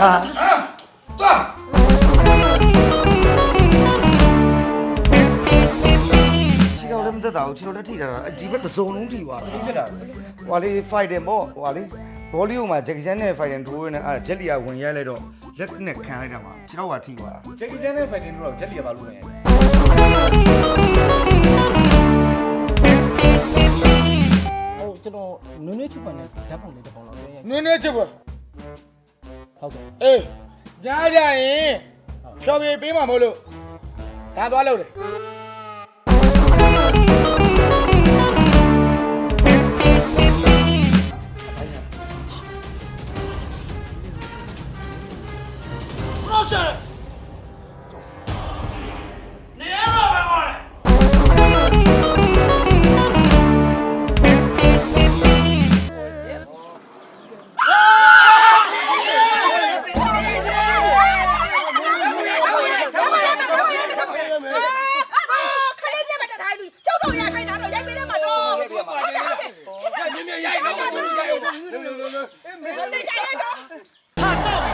သွားချီတော့လည်းမတက်တာဘူးချီတော့လည်းထိတာတာဒီဘက်တစ်စုံလုံးထိသွားတာဖြစ်တာဟွာလေး fighting ပေါ့ဟွာလေးဘောလီယိုမှာဂျက်ကီချန်နဲ့ fighting ထိုးရနေအဲ့ဂျက်လီယာဝင်ရိုက်လိုက်တော့လက်နဲ့ခံလိုက်တာမှာခြေတော့ကထိသွားတာဂျက်ကီချန်နဲ့ဖိုင်တင်တို့တော့ဂျက်လီကဘာလုပ်လဲဟိုကျွန်တော်နွေးနွေးချစ်ပါနဲ့ဓာတ်ပုံလေးတစ်ပုံလောက်ရေးရိုက်နွေးနွေးချစ်ပါ ဟုတ်ကဲ့အေးကြားကြရင်ဖြောပြေးပေးမှာမဟုတ်လို့ဒါသွားလို့တယ်ခ ကောင်ရိုက်ခိုင်းတာတော့ရိုက်ပေးတယ်မှာတော့ဟုတ်တယ်ဟုတ်တယ်ရိုက်မြင်မြင်ရိုက်တော့ကျိုးရိုက်အောင်အေးမင်းတို့နေကြရတော့ဟာတော့